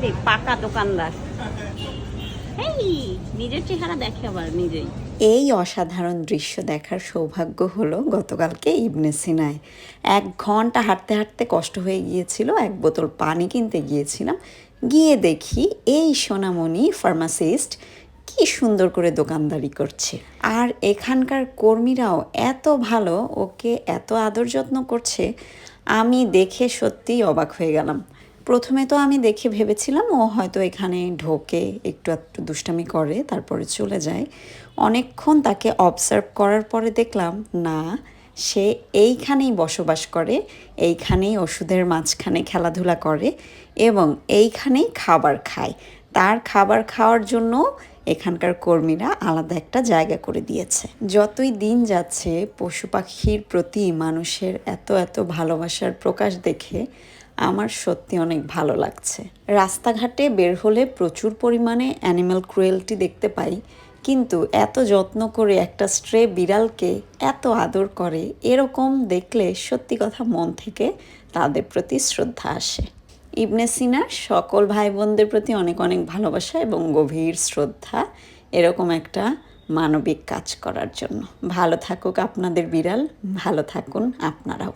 পাকা দোকানদার। এই, নিজের চেহারা দেখে আবার নিজেই। এই অসাধারণ দৃশ্য দেখার সৌভাগ্য হলো গতকালকে ইবনে সিনায়। এক ঘণ্টা হাঁটতে হাঁটতে কষ্ট হয়ে গিয়েছিল, এক বোতল পানি কিনতে গিয়েছিলাম। গিয়ে দেখি এই সোনামণি ফার্মাসিস্ট কি সুন্দর করে দোকানদারি করছে। আর এখানকার কর্মীরাও এত ভালো, ওকে এত আদর যত্ন করছে, আমি দেখে সত্যিই অবাক হয়ে গেলাম। প্রথমে তো আমি দেখে ভেবেছিলাম ও হয়তো এখানে ঢোকে, একটু একটু দুষ্টামি করে, তারপরে চলে যায়। অনেকক্ষণ তাকে অবজার্ভ করার পরে দেখলাম, না, সে এইখানেই বসবাস করে, এইখানেই ওষুধের মাঝখানে খেলাধুলা করে এবং এইখানেই খাবার খায়। তার খাবার খাওয়ার জন্য এখানকার কর্মীরা আলাদা একটা জায়গা করে দিয়েছে। যতই দিন যাচ্ছে, পশু পাখির প্রতি মানুষের এত এত ভালোবাসার প্রকাশ দেখে আমার সত্যি অনেক ভালো লাগছে। রাস্তাঘাটে বের হলে প্রচুর পরিমাণে অ্যানিম্যাল ক্রুয়েলটি দেখতে পাই, কিন্তু এত যত্ন করে একটা স্ট্রে বিড়ালকে এত আদর করে, এরকম দেখলে সত্যি কথা মন থেকে তাদের প্রতি শ্রদ্ধা আসে। ইবনে সিনার সকল ভাই বোনদের প্রতি অনেক অনেক ভালোবাসা এবং গভীর শ্রদ্ধা, এরকম একটা মানবিক কাজ করার জন্য। ভালো থাকুক আপনাদের বিড়াল, ভালো থাকুন আপনারাও।